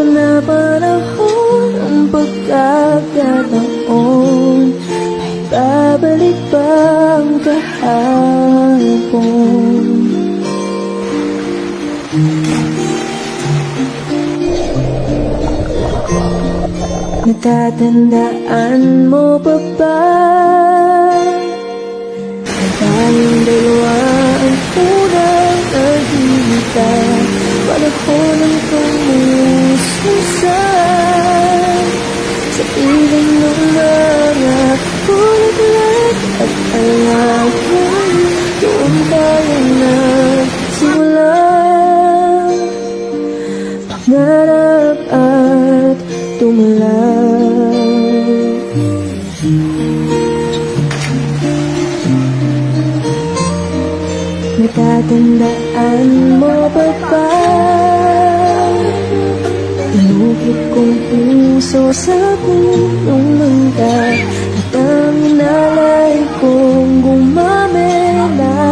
panapanahon ang pagkakataon Ay babalik ba ang kahapon? Natatandaan mo pa ba? Sa piling ng mga bulaklak at alaman Doon tayo nagsimula Pangarap at tumulad Natatandaan mo pa ba? Inukit kong puso sa punong mangga. At ang inalay kong gumamela.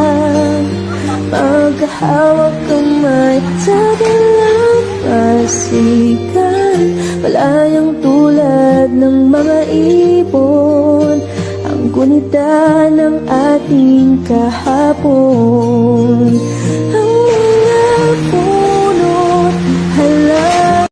Magkahawak kamay sa dalampasikan Palayang tulad ng mga ibon. Ang gunita ng ating kahapon